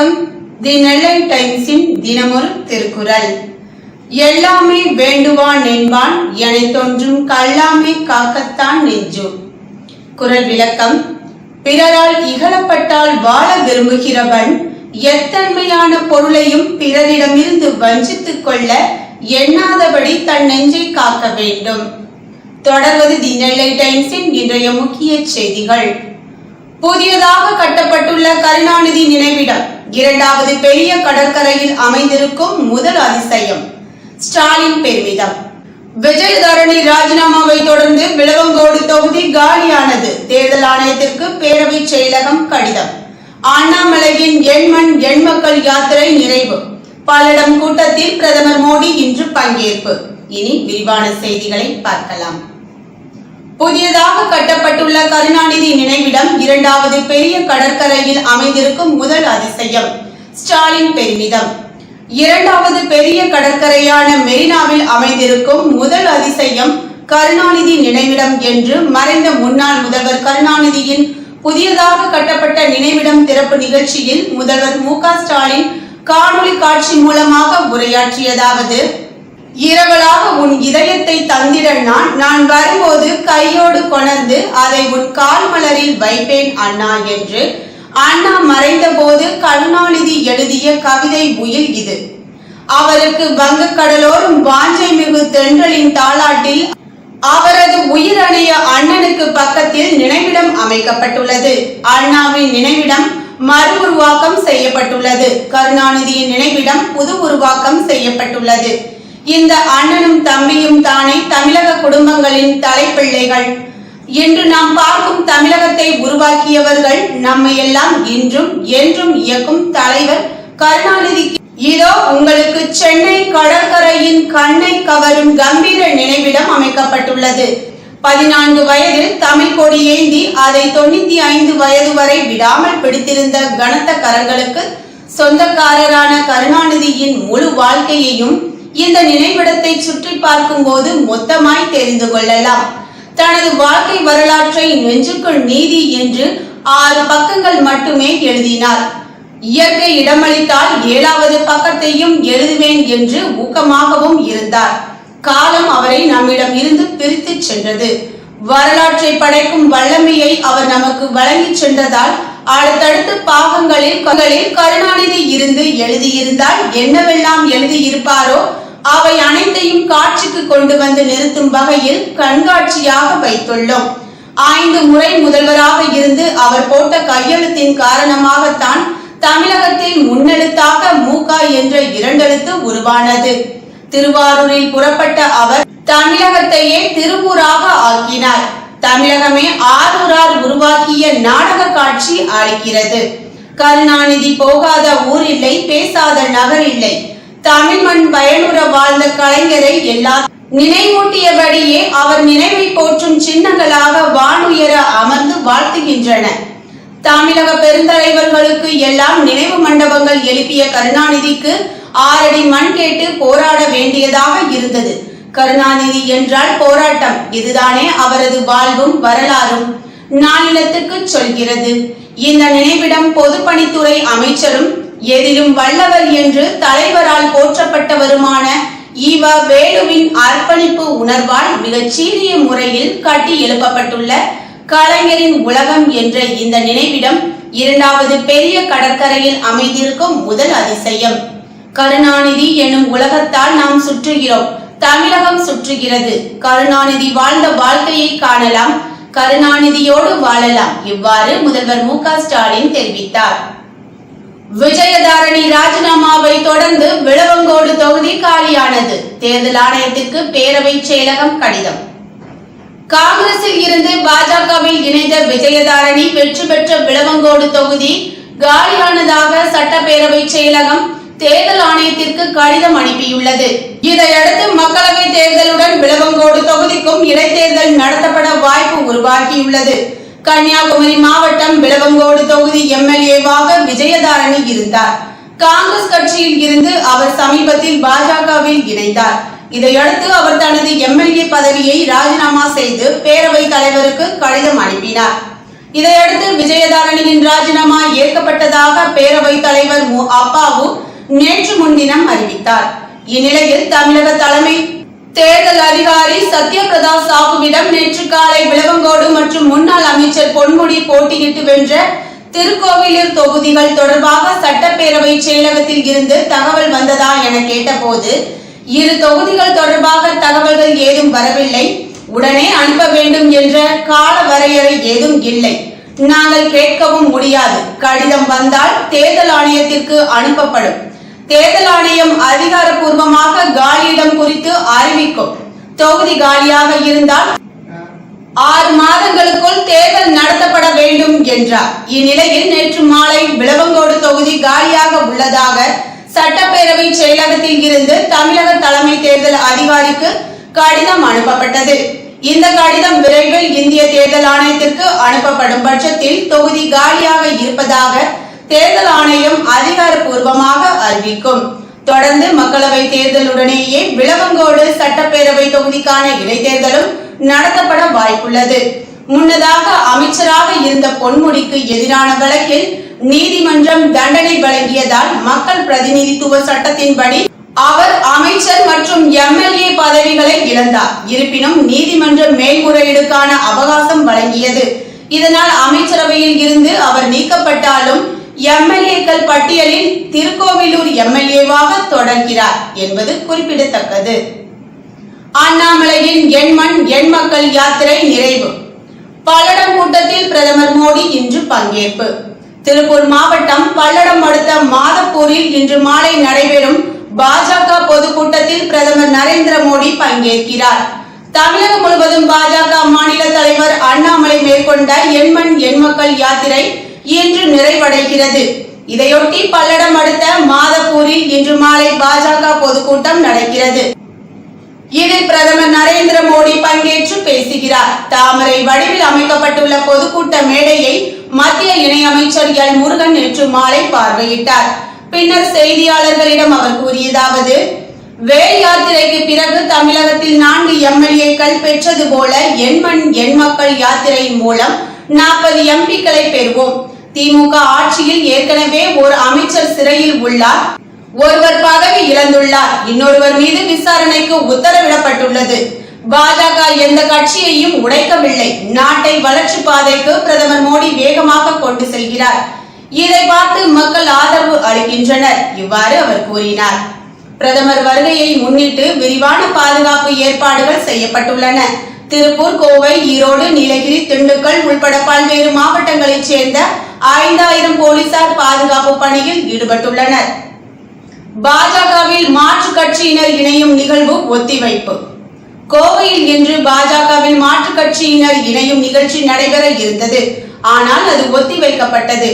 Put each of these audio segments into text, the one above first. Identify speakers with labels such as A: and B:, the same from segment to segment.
A: வணக்கம் தி நெல்லை டைம்ஸின் தினமொரு திருக்குறள். எல்லாமே வேண்டுவான் என்பான் எனைத் தோன்றும் கல்லாமை காக்கத்தான் நெஞ்சு குறள் விளக்கம் பிறரால் இகழப்பட்டால் வாழ விரும்புகிறவன் எத்தன்மையான பொருளையும் பிறரிடமிருந்து வஞ்சித்துக் கொள்ள எண்ணாதபடி தன் நெஞ்சை காக்க வேண்டும். தொடர்வது தி நெல்லை டைம்ஸின் இன்றைய முக்கிய செய்திகள். புதியதாக கட்டப்பட்டுள்ள கருணாநிதி நினைவிடம். இரண்டாவது பெரிய கடற்கரையில் அமைந்திருக்கும் முதல் அதிசயம் ஸ்டாலின் பெருமிதம். விஜயதரணி ராஜினாமாவை தொடர்ந்து விளவங்கோடு தொகுதி காலியானது. தேர்தல் ஆணையத்திற்கு பேரவை செயலகம் கடிதம். அண்ணாமலையின் எண்மண் எண்மக்கள் யாத்திரை நிறைவு. பல்லடம் கூட்டத்தில் பிரதமர் மோடி இன்று பங்கேற்பு. இனி விரிவான செய்திகளை பார்க்கலாம். புதியதாக கட்டப்பட்டுள்ள கருணாநிதி நினைவிடம் இரண்டாவது பெரிய கடற்கரையில் அமைந்திருக்கும் முதல் அதிசயம் ஸ்டாலின் பெருமிதம். இரண்டாவது பெரிய கடற்கரையான மெரினாவில் அமைந்திருக்கும் முதல் அதிசயம் கருணாநிதி நினைவிடம் என்று மறைந்த முன்னாள் முதல்வர் கருணாநிதியின் புதியதாக கட்டப்பட்ட நினைவிடம் திறப்பு நிகழ்ச்சியில் முதல்வர் மு ஸ்டாலின் காணொலி காட்சி மூலமாக உரையாற்றியதாவது இரவலாக உன் இதயத்தை தந்திட நான். நான் வரும்போது கையோடு கொணர்ந்து அதை உன் கால் மலரில் வைப்பேன் அண்ணா என்று. அண்ணா மறைந்தபோது கருணாநிதி எழுதிய கவிதை உயில் இது. அவருக்கு வங்கக்கடலோரும் வாஞ்சை மிகு தென்றலின் தாளாட்டில் அவரது உயிரணைய அண்ணனுக்கு பக்கத்தில் நினைவிடம் அமைக்கப்பட்டுள்ளது. அண்ணாவின் நினைவிடம் மறு உருவாக்கம் செய்யப்பட்டுள்ளது. கருணாநிதியின் நினைவிடம் புது உருவாக்கம் செய்யப்பட்டுள்ளது. இந்த அண்ணனும் தம்பியும் தானே தமிழக குடும்பங்களின் தலைப்பிள்ளைகள். இன்று நாம் பார்க்கும் தமிழகத்தை உருவாக்கியவர்கள் நம்மை எல்லாம் இன்றும் என்றும் இயக்கும் தலைவர் கருணாநிதி இதோ உங்களுக்கு சென்னை கடற்கரையின் கண்ணை கவரும் கம்பீர நினைவிடம் அமைக்கப்பட்டுள்ளது. பதினான்கு வயதில் தமிழ் கொடி ஏந்தி அதை தொண்ணூத்தி ஐந்து வயது வரை விடாமல் பிடித்திருந்த கனத்த கரங்களுக்கு சொந்தக்காரரான கருணாநிதியின் முழு வாழ்க்கையையும் இந்த நினைவிடத்தை சுற்றி பார்க்கும் போது மொத்தமாய் தெரிந்து கொள்ளலாம். தனது வாழ்க்கை வரலாற்றை நெஞ்சுக்குள் நீதி என்று ஆறு பக்கங்கள் மட்டுமே எழுதினார். இயற்கை இடமளித்தால் ஏழாவது பக்கத்தையும் எழுதுவேன் என்று ஊக்கமாகவும் இருந்தார். காலம் அவரை நம்மிடம் இருந்து பிரித்து சென்றது. வரலாற்றை படைக்கும் வல்லமையை அவர் நமக்கு வழங்கி சென்றதால் அடுத்தடுத்து பாகங்களில் கருணாநிதி இருந்து எழுதியிருந்தால் என்னவெல்லாம் எழுதியிருப்பாரோ அவை அனைத்தையும் காட்சிக்கு கொண்டு வந்து நிறுத்தும் வகையில் கண்காட்சியாக வைத்துள்ளோம். ஐந்து முறை முதல்வராக இருந்து அவர் போட்ட கையெழுத்தின் காரணமாகத்தான் தமிழகத்தில் முன்னெழுத்தாக மூகா என்ற இரண்டெழுத்து உருவானது. திருவாரூரில் புறப்பட்ட அவர் தமிழகத்தையே திருவூராக ஆக்கினார். தமிழகமே ஆரூரார் உருவாக்கிய நாடக காட்சி அளிக்கிறது. கருணாநிதி போகாத ஊர் இல்லை பேசாத நகர் இல்லை. தமிழ் மண் பயனுற வாழ்ந்த கலைஞரை எல்லா நினைவூட்டியபடியே அவர் நினைவை போற்றும் சின்னங்களாக வானுயர அமர்ந்து வாழ்த்துகின்றன. தமிழக பெருந்தலைவர்களுக்கு எல்லாம் நினைவு மண்டபங்கள் எழுப்பிய கருணாநிதிக்கு ஆறடி மண் கேட்டு போராட வேண்டியதாக இருந்தது. கருணாநிதி என்றால் போராட்டம். இதுதானே அவரது வாழ்வும் வரலாறும். நாளிலத்துக்கு சொல்கிறது. இந்த நினைவிடம் பொதுப்பணித்துறை அமைச்சரும் எதிலும் வல்லவர் என்று தலைவரால் போற்றப்பட்டவருமான இவ வேலுவின் அர்ப்பணிப்பு உணர்வால் மிகச்சீரிய முறையில் கட்டி எழுப்பப்பட்டுள்ள கலைஞரின் உலகம் என்ற இந்த நினைவிடம் இரண்டாவது பெரிய கடற்கரையில் அமைந்திருக்கும் முதல் அதிசயம். கருணாநிதி எனும் உலகத்தால் நாம் சுற்றுகிறோம். தமிழகம் சுற்றுகிறது. கருணாநிதி வாழ்ந்த வாழ்க்கையை காணலாம். கருணாநிதியோடு வாழலாம். இவ்வாறு முதல்வர் மு ஸ்டாலின் தெரிவித்தார். விஜயதாரணி ராஜினாமாவை தொடர்ந்து விளவங்கோடு தொகுதி காலியானது. தேர்தல் ஆணையத்திற்கு பேரவை செயலகம் கடிதம். காங்கிரசில் இருந்து பாஜகவில் இணைந்த விஜயதாரணி வெற்றி பெற்ற விளவங்கோடு தொகுதி காலியானதாக சட்டப்பேரவை செயலகம் தேர்தல் ஆணையத்திற்கு கடிதம் அனுப்பியுள்ளது. இதையடுத்து மக்களவை தேர்தலுடன் விளவங்கோடு தொகுதிக்கும் இடைத்தேர்தல் நடத்தப்பட வாய்ப்பு உருவாகியுள்ளது. கன்னியாகுமரி மாவட்டம் விளவங்கோடு தொகுதி எம்எல்ஏவாக விஜயதாரணி இருந்தார். காங்கிரஸ் கட்சியில் இருந்து அவர் சமீபத்தில் பாஜகவில் இணைந்தார். இதையடுத்து அவர் தனது எம்எல்ஏ பதவியை ராஜினாமா செய்து பேரவைத் தலைவருக்கு கடிதம் அனுப்பினார். இதையடுத்து விஜயதாரணியின் ராஜினாமா ஏற்கப்பட்டதாக பேரவைத் தலைவர் மு. அப்பாவு நேற்று முன்தினம் அறிவித்தார். இந்நிலையில் தமிழக தலைமை தேர்தல் அதிகாரி சத்யபிரதா சாகுவிடம் நேற்று காலை விளவங்கோடு மற்றும் முன்னாள் அமைச்சர் பொன்முடி போட்டியிட்டு வென்ற திருக்கோவிலூர் தொகுதிகள் தொடர்பாக சட்டப்பேரவை செயலகத்தில் இருந்து தகவல் வந்ததா என கேட்டபோது இரு தொகுதிகள் தொடர்பாக தகவல்கள் ஏதும் வரவில்லை. உடனே அனுப்ப வேண்டும் என்ற கால வரையறை ஏதும் இல்லை. நாங்கள் கேட்கவும் முடியாது. கடிதம் வந்தால் தேர்தல் ஆணையத்திற்கு அனுப்பப்படும். தேர்தல் ஆணையம் அதிகாரப்பூர்வமாக காலியிடம் குறித்து அறிவிக்கும். தொகுதி காலியாக இருந்தால் ஆறு மாதங்களுக்குள் தேர்தல் நடத்தப்பட வேண்டும் என்றார். இந்நிலையில் நேற்று மாலை விளவங்கோடு தொகுதி காலியாக உள்ளதாக சட்டப்பேரவை செயலகத்தில் இருந்து தமிழக தலைமை தேர்தல் அதிகாரிக்கு கடிதம் அனுப்பப்பட்டது. இந்த கடிதம் விரைவில் இந்திய தேர்தல் ஆணையத்திற்கு அனுப்பப்படும் பட்சத்தில் தொகுதி காலியாக இருப்பதாக தேர்தல் ஆணையம் அதிகாரப்பூர்வமாக அறிவிக்கும். தொடர்ந்து மக்களவை தேர்தலுடனேயே விளவங்கோடு சட்டப்பேரவை தொகுதிக்கான இடைத்தேர்தலும் நடத்தப்பட வாய்ப்புள்ளது. முன்னதாக அமைச்சராக இருந்த பொன்முடிக்கு எதிரான வழக்கில் நீதிமன்றம் தண்டனை வழங்கியதால் மக்கள் பிரதிநிதித்துவ சட்டத்தின்படி அவர் அமைச்சர் மற்றும் எம்எல்ஏ பதவிகளை இழந்தார். இருப்பினும் நீதிமன்றம் மேல்முறையீடுக்கான அவகாசம் வழங்கியது. இதனால் அமைச்சரவையில் இருந்து அவர் நீக்கப்பட்டாலும் எம்எல்ஏக்கள் பட்டியலில் திருக்கோவிலூர் எம்எல்ஏவாக தொடர்கிறார் என்பது குறிப்பிடத்தக்கது. அண்ணாமலையின் எண்மண் எண் மக்கள் யாத்திரை நிறைவு. பல்லடம் கூட்டத்தில் பிரதமர் மோடி இன்று பங்கேற்பு. திருப்பூர் மாவட்டம் பல்லடம் அடுத்த மாதப்பூரில் இன்று மாலை நடைபெறும் பாஜக பொதுக்கூட்டத்தில் பிரதமர் நரேந்திர மோடி பங்கேற்கிறார். தமிழகம் முழுவதும் பாஜக மாநில தலைவர் அண்ணாமலை மேற்கொண்ட எண்மண் எண்மக்கள் யாத்திரை இன்று நிறைவடைகிறது. இதையொட்டி பல்லடம் அடுத்த மாதப்பூரில் இன்று மாலை பாஜக பொதுக்கூட்டம் நடக்கிறது. இதில் பிரதமர் நரேந்திர மோடி பங்கேற்று பேசுகிறார். தாமரை வடிவில் அமைக்கப்பட்டுள்ள பொதுக்கூட்ட மேடையை மத்திய இணையமைச்சர் எல். முருகன் நேற்று மாலை பார்வையிட்டார். பின்னர் செய்தியாளர்களிடம் அவர் கூறியதாவது வேல் யாத்திரைக்கு பிறகு தமிழகத்தில் நான்கு எம்எல்ஏக்கள் பெற்றது போல எண்மண் எண்மக்கள் யாத்திரையின் மூலம் நாற்பது எம்பிக்களை பெறுவோம். திமுக ஆட்சியில் ஏற்கனவே ஒரு அமைச்சர் சிறையில் உள்ளார் ஒருவர் பதவி இழந்துள்ளார். இன்னொருவர் மீது விசாரணைக்கு உத்தரவிடப்பட்டுள்ளது. பாஜக எந்த கட்சியையும் உடைக்கவில்லை. நாட்டை வளர்ச்சி பாதைக்கு பிரதமர் மோடி வேகமாக கொண்டு செல்கிறார். இதை பார்த்து மக்கள் ஆதரவு அளிக்கின்றனர். இவ்வாறு அவர் கூறினார். பிரதமர் வருகையை முன்னிட்டு விரிவான பாதுகாப்பு ஏற்பாடுகள் செய்யப்பட்டுள்ளன. திருப்பூர் கோவை ஈரோடு நீலகிரி திண்டுக்கல் உள்பட பல்வேறு மாவட்டங்களைச் சேர்ந்த ஐந்தாயிரம் போலீசார் பாதுகாப்பு பணியில் ஈடுபட்டுள்ளனர். பாஜகவில் மாற்று கட்சியினர் இணையும் நிகழ்வு ஒத்திவைப்பு. கோவையில் இன்று பாஜகவில் மாற்று கட்சியினர் இணையும் நிகழ்ச்சி நடைபெற இருந்தது. ஆனால் அது ஒத்திவைக்கப்பட்டது.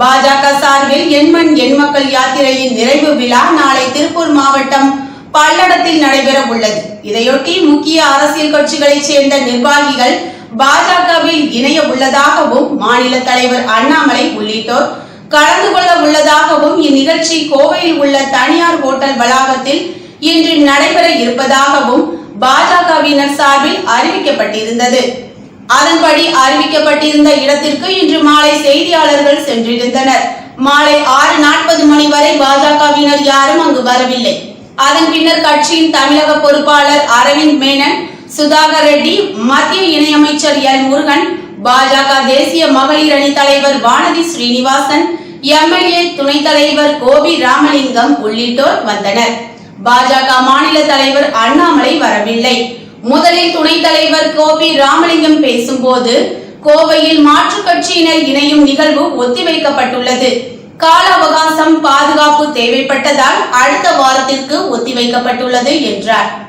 A: பாஜக சார்பில் எண்மண் எண்மக்கள் யாத்திரையின் நிறைவு விழா நாளை திருப்பூர் மாவட்டம் பல்லடத்தில் நடைபெற உள்ளது இதையொட்டி முக்கிய அரசியல் கட்சிகளைச் சேர்ந்த நிர்வாகிகள் பாஜகவில் இணைய உள்ளதாகவும் மாநில தலைவர் அண்ணாமலை உள்ளிட்டோர் கலந்து கொள்ள உள்ளதாகவும் இந்நிகழ்ச்சி கோவையில் உள்ள தனியார் ஹோட்டல் வளாகத்தில் இன்று நடைபெற இருப்பதாகவும் பாஜகவினர் சார்பில் அறிவிக்கப்பட்டிருந்தது. அதன்படி அறிவிக்கப்பட்டிருந்த இடத்திற்கு இன்று மாலை செய்தியாளர்கள் சென்றிருந்தனர். மாலை ஆறு நாற்பது மணி வரை பாஜகவினர் யாரும் அங்கு வரவில்லை. அதன் பின்னர் கட்சியின் தமிழக பொறுப்பாளர் அரவிந்த் மேனன் சுதாகர் ரெட்டி மத்திய இணையமைச்சர் எல் முருகன் பாஜக தேசிய மகளிர் அணி தலைவர் வானதி ஸ்ரீனிவாசன் எம்எல்ஏ துணைத் தலைவர் கோபி ராமலிங்கம் உள்ளிட்டோர் வந்தனர். பாஜக மாநில தலைவர் அண்ணாமலை வரவில்லை. முதலில் துணைத் தலைவர் கோபி ராமலிங்கம் பேசும்போது கோவையில் மாற்றுக் கட்சியினர் இணையும் நிகழ்வு ஒத்திவைக்கப்பட்டுள்ளது. கால அவகாசம் பாதுகாப்பு தேவைப்பட்டதால் அடுத்த வாரத்திற்கு ஒத்திவைக்கப்பட்டுள்ளது என்றார்.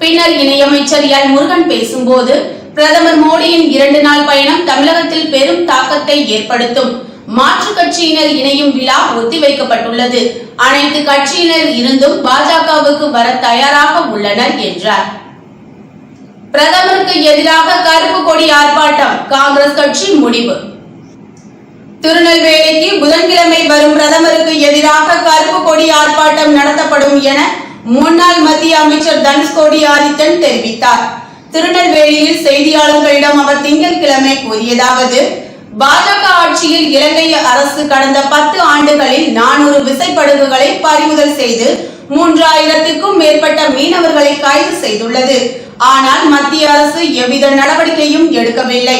A: பின்னர் இணையமைச்சர் எல் முருகன் பேசும்போது பிரதமர் மோடியின் இரண்டு நாள் பயணம் தமிழகத்தில் பெரும் தாக்கத்தை ஏற்படுத்தும். மாற்றுக் கட்சியினர் இணையும் விழா ஒத்திவைக்கப்பட்டுள்ளது. அனைத்து கட்சியினர் இருந்தும் பாஜகவுக்கு வர தயாராக உள்ளனர் என்றார். பிரதமருக்கு எதிராக கருப்பு கொடி ஆர்ப்பாட்டம் காங்கிரஸ் கட்சி முடிவு. திருநெல்வேலிக்கு புதன்கிழமை வரும் பிரதமருக்கு எதிராக கருப்பு கொடி ஆர்ப்பாட்டம் நடத்தப்படும் என முன்னாள் மத்திய அமைச்சர் தனுஷ்கோடி ஆதித்தன் தெரிவித்தார். திருநெல்வேலியில் செய்தியாளர்களிடம் அவர் திங்கட்கிழமை கூறியதாவது பாஜக ஆட்சியில் இலங்கை அரசு கடந்த பத்து ஆண்டுகளில் நானூறு விசைப்படகுகளை பறிமுதல் செய்து மூன்றாயிரத்திற்கும் மேற்பட்ட மீனவர்களை கைது செய்துள்ளது. ஆனால் மத்திய அரசு எவ்வித நடவடிக்கையும் எடுக்கவில்லை.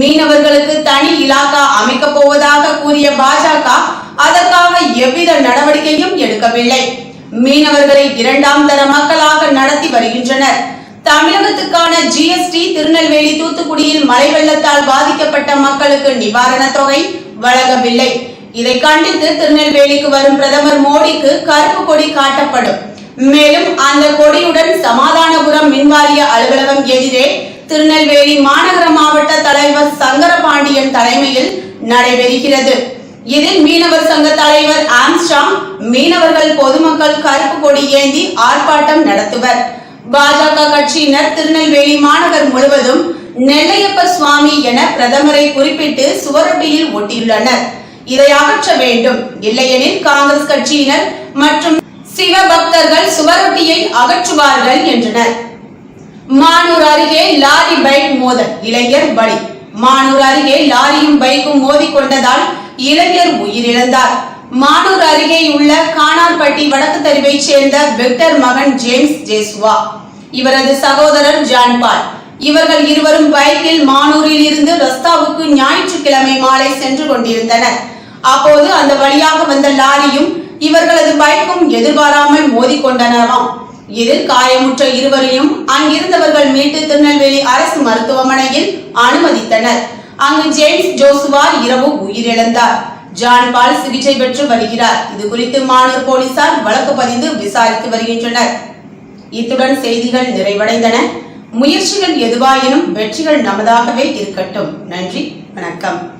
A: மீனவர்களுக்கு தனி இலாக்கா அமைக்கப் போவதாக கூறிய பாஜக அதற்காக எவ்வித நடவடிக்கையும் எடுக்கவில்லை. மீனவர்களை இரண்டாம் தர மக்களாக நடத்தி வருகின்றனர். தமிழகத்துக்கான ஜிஎஸ்டி திருநெல்வேலி தூத்துக்குடியில் மழை வெள்ளத்தால் பாதிக்கப்பட்ட மக்களுக்கு நிவாரணத் தொகை வழங்கவில்லை. இதை கண்டித்து திருநெல்வேலிக்கு வரும் பிரதமர் மோடிக்கு கருப்பு கொடி காட்டப்படும். மேலும் அந்த கொடியுடன் சமாதானபுரம் மின்வாரிய அலுவலகம் எதிரே திருநெல்வேலி மாநகர மாவட்ட தலைவர் சங்கரபாண்டியன் தலைமையில் நடைபெறுகிறது. இதில் மீனவர் சங்க தலைவர் ஆம்ஸ்டாங் மீனவர்கள் பொதுமக்கள் கருப்பு கொடி ஏந்தி ஆர்ப்பாட்டம் நடத்துவர். பாஜக கட்சியினர் திருநெல்வேலி மாநகர் முழுவதும் நெல்லையப்ப சுவாமி என பிரதமரை குறிப்பிட்டு சுவரொட்டியில் ஒட்டியுள்ளனர். இதை அகற்ற வேண்டும். இல்லையெனில் காங்கிரஸ் கட்சியினர் மற்றும் சிவபக்தர்கள் சுவரொட்டியை அகற்றுவார்கள் என்றனர். மானூர் அருகே லாரி பைக் மோதல் இளைஞர் பலி. மானூர் அருகே லாரியும் பைக்கும் மோதிக்கொண்டதால் இளைஞர் உயிரிழந்தார். மானூர் அருகே உள்ள கானார்பட்டி வடக்கு தெருவைச் சேர்ந்த விக்டர் மகன் ஜேம்ஸ் ஜேசுவா இவரது சகோதரர் ஜான்பால். இவர்கள் இருவரும் பைக்கில் மானூரில் இருந்து ரஸ்தாவுக்கு ஞாயிற்றுக்கிழமை மாலை சென்று கொண்டிருந்தனர். அப்போது அந்த வழியாக வந்த லாரியும் இவர்களது பைக்கும் எதிர்பாராமல் மோதிக்கொண்டனவாம் இதில் காயமுற்ற இருவரையும் அங்கிருந்தவர்கள் மீட்டு திருநெல்வேலி அரசு மருத்துவமனையில் அனுமதித்தனர். அங்கு ஜேம்ஸ் ஜோசுவா இரவு உயிரிழந்தார். ஜான் பால் சிகிச்சை பெற்று வருகிறார். இது குறித்து மானூர் போலீசார் வழக்கு பதிந்து விசாரித்து வருகின்றனர். இத்துடன் செய்திகள் நிறைவடைந்தன. முயற்சிகள் எதுவாயினும் வெற்றிகள் நமதாகவே இருக்கட்டும். நன்றி வணக்கம்.